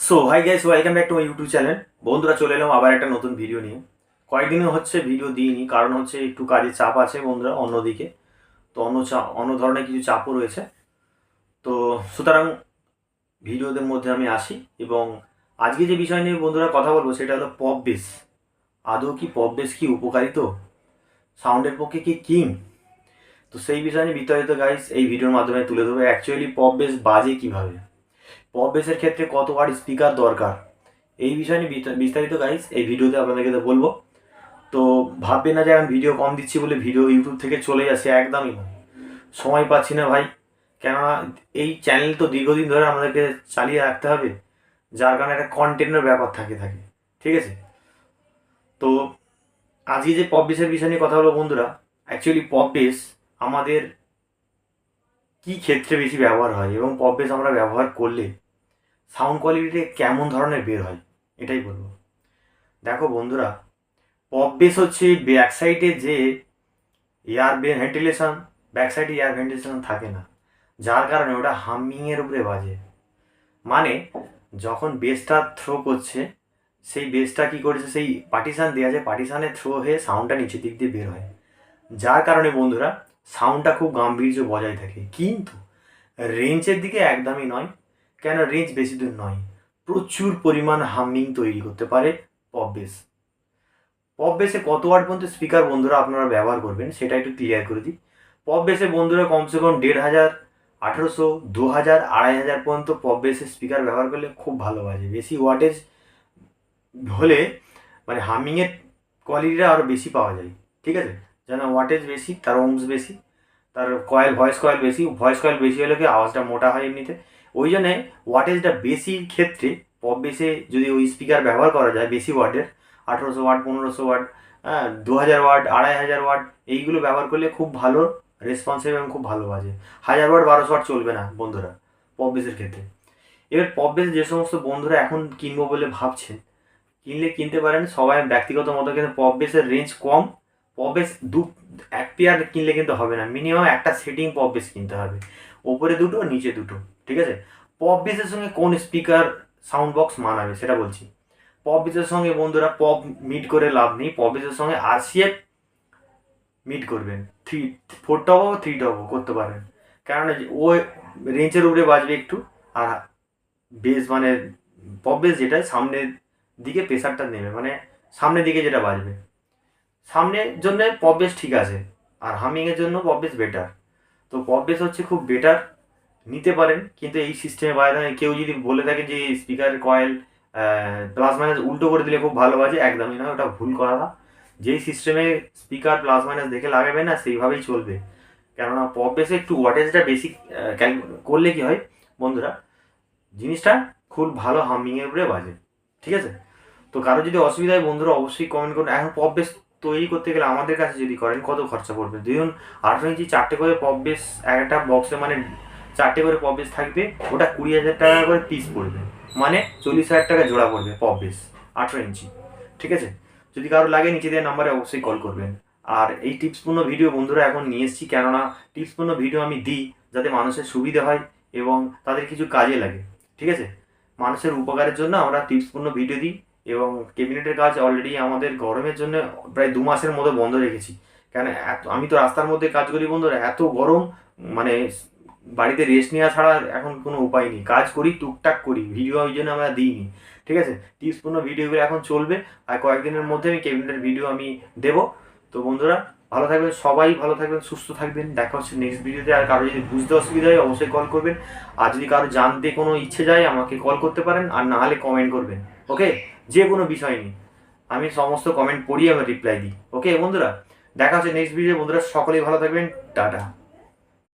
So hi guys welcome back to my YouTube channel বন্ধুরা, চলে এলাম আবার একটা নতুন ভিডিও নিয়ে। কয়েকদিনও হচ্ছে ভিডিও দিইনি, কারণ হচ্ছে একটু কাজের চাপ আছে বন্ধুরা, অন্যদিকে। তো অন্য চাপ অন্য ধরনের কিছু চাপও রয়েছে। তো সুতরাং ভিডিওদের মধ্যে আমি আসি এবং আজকে যে বিষয় নিয়ে বন্ধুরা কথা বলব, সেটা হলো পপ বেস আদৌ কি পপ বেস কি উপকারিত সাউন্ডের পক্ষে কি কিং তো সেই বিষয় নিয়ে বিস্তারিত গাইস এই ভিডিওর মাধ্যমে তুলে ধরবো। অ্যাকচুয়ালি পপ বেস বাজে কীভাবে? বেসের ক্ষেত্রে কত ওয়াট স্পিকার দরকার? এই বিষয় নিয়ে বিস্তা- বিস্তারিত গাইস এই ভিডিওতে আপনাদেরকে তো বলব। তো ভাববে না যে আমি ভিডিও কম দিচ্ছি বলে ভিডিও ইউটিউব থেকে চলে যাচ্ছে একদমই সময় পাচ্ছি না ভাই। কেননা এই চ্যানেল তো দীর্ঘদিন ধরে আমাদেরকে চালিয়ে রাখতে হবে, যার কারণে একটা কন্টেন্টের ব্যাপার থাকে থাকে। ঠিক আছে? তো আজকে যে পপ বেসের বিষয় নিয়ে কথা বলব বন্ধুরা অ্যাকচুয়ালি পপ বেস আমাদের কি ক্ষেত্রে বেশি ব্যবহার হয় এবং পপ বেস আমরা ব্যবহার করলে সাউন্ড কোয়ালিটি কেমন ধরনের বের হয়, এটাই বলব। দেখো বন্ধুরা, পপ বেস হচ্ছে ব্যাক সাইডে যে এয়ার ভেন্টিলেশন, ব্যাক সাইডে এয়ার ভেন্টিলেশন থাকে না, যার কারণে ওটা হামিংয়ের উপরে বাজে। মানে যখন বেসটা থ্রো করছে, সেই বেসটা কি করেছে, সেই পার্টিশান দেওয়া যায় পার্টিশানে থ্রো হয়ে সাউন্ডটা নিচের দিক দিয়ে বের হয়। যার কারণে বন্ধুরা, সাউন্ডটা খুব গাম্ভীর্য বজায় থাকে। কিন্তু রেঞ্জের দিকে একদমই নয় কেন রেঞ্জ বেশি দূর নয়? প্রচুর পরিমাণ হামিং তৈরি করতে পারে পপ বেস পপ কত ওয়াট পর্যন্ত স্পিকার বন্ধুরা আপনারা ব্যবহার করবেন সেটা একটু ক্লিয়ার করে দিই। পপ বেসে বন্ধুরা কমসে কম দেড় হাজার, আঠেরোশো, দু হাজার, আড়াই হাজার পর্যন্ত পপ বেসের স্পিকার ব্যবহার করলে খুব ভালো বাজে। বেশি ওয়াটেজ হলে মানে হামিংয়ের কোয়ালিটিটা আরও বেশি পাওয়া যায়। ঠিক আছে? যেন ওয়াটেজ বেশি, তার ওমস বেশি, তার কয়েল ভয়েস কয়েল বেশি ভয়েস কয়েল বেশি হলে কি আওয়াজটা মোটা হয় এমনিতে? ওই জন্যে ওয়াটেজটা বেশি ক্ষেত্রে পপ বেসে যদি ওই স্পিকার ব্যবহার করা যায়, বেশি ওয়াটের আঠেরোশো ওয়াট পনেরোশো ওয়াট হ্যাঁ দু হাজার ওয়াট আড়াই হাজার ওয়াট এইগুলো ব্যবহার করলে খুব ভালো রেসপন্সিভ এবং খুব ভালো বাজে। হাজার ওয়াট বারোশো ওয়াট চলবে না বন্ধুরা পপ বেসের ক্ষেত্রে। এবার পপ বেস যে সমস্ত বন্ধুরা এখন কিনবো বলে ভাবছেন কিনলে কিনতে পারেন, সবাই ব্যক্তিগত মতো কিন্তু পপ বেসের রেঞ্জ কম। পপ বেস দু, এক পেয়ার কিনলে কিন্তু হবে না মিনিমাম একটা সেটিং পপ বেস কিনতে হবে। ওপরে দুটো, নিচে দুটো। ঠিক আছে? পপ বেসের সঙ্গে কোন স্পিকার সাউন্ড বক্স মানাবে সেটা বলছি। পপ বেসের সঙ্গে বন্ধুরা পপ মিট করে লাভ নেই। পপ বেসের সঙ্গে আরসিএফ মিট করবেন। থ্রি ফোর টপও থ্রি টপও করতে পারেন কারণ ও রেঞ্জের উপরে বাজবে একটু আর বেস মানে পপ বেস যেটা সামনের দিকে প্রেশারটা নেবে। মানে সামনের দিকে যেটা বাজবে। সামনের জন্য পপ বেস ঠিক আছে। আর হামিংয়ের জন্য পপ বেস বেটার তো পপ বেস হচ্ছে খুব বেটার নিতে পারেন, কিন্তু এই সিস্টেমে বাইরে কেউ যদি বলে থাকে যে স্পিকার কয়েল প্লাস মাইনাস উল্টো করে দিলে খুব ভালো বাজে, একদমই নয়, ওটা ভুল করা যেই সিস্টেমে স্পিকার প্লাস মাইনাস দেখে লাগাবে না, সেইভাবেই চলবে। কেননা পপ বেসে একটু ওয়াটেজটা বেশি করলে কি হয়, বন্ধুরা, জিনিসটা খুব ভালো হামিংয়ের উপরে বাজে, ঠিক আছে? তো কারও যদি অসুবিধা হয়, বন্ধুরা অবশ্যই কমেন্ট করুন। এখন পপ বেস তৈরি করতে গেলে আমাদের কাছে যদি করেন, কত খরচা পড়বে? ধরুন আঠারো ইঞ্চি চারটে করে পপ বেস একটা বক্সে মানে চারটে করে পপ বেস থাকবে, ওটা কুড়ি হাজার টাকা করে পিস পড়বে। মানে চল্লিশ হাজার টাকা জোড়া পড়বে পপ বেস আঠেরো ইঞ্চি। ঠিক আছে? যদি কারও লাগে নিচে দেওয়ার নাম্বারে অবশ্যই কল করবেন। আর এই টিপসপূর্ণ ভিডিও বন্ধুরা এখন নিয়ে এসেছি, কেননা টিপসপূর্ণ ভিডিও আমি দিই যাতে মানুষের সুবিধা হয় এবং তাদের কিছু কাজে লাগে। ঠিক আছে? মানুষের উপকারের জন্য আমরা টিপসপূর্ণ ভিডিও দিই এবং ক্যাবিনেটের কাজ অলরেডি আমাদের গরমের জন্য প্রায় দু মাসের মতো বন্ধ রেখেছি। কেন আমি তো রাস্তার মধ্যে কাজ করি বন্ধুরা, এত গরম মানে বাড়িতে রেস্ট নেওয়া ছাড়া এখন কোনো উপায় নেই। কাজ করি, টুকটাক করি ভিডিও ওই জন্য আমরা দিইনি। ঠিক আছে? টিপসপূর্ণ ভিডিওগুলো এখন চলবে। আর কয়েকদিনের মধ্যে আমি ক্যাবিনেটের ভিডিও আমি দেবো। তো বন্ধুরা, ভালো থাকবেন সবাই, ভালো থাকবেন, সুস্থ থাকবেন। দেখা হচ্ছে নেক্সট ভিডিওতে আর কারও যদি বুঝতে অসুবিধা হয়, অবশ্যই কল করবেন। আর যদি কারও জানতে কোনো ইচ্ছে যায়, আমাকে কল করতে পারেন। আর না হলে কমেন্ট করবেন। ওকে যে কোনো বিষয় নিয়ে। আমি সমস্ত কমেন্ট পড়িয়ে আমি রিপ্লাই দিই। ওকে বন্ধুরা? দেখা হচ্ছে নেক্সট ভিডিও বন্ধুরা, সকলেই ভালো থাকবেন। টাটা।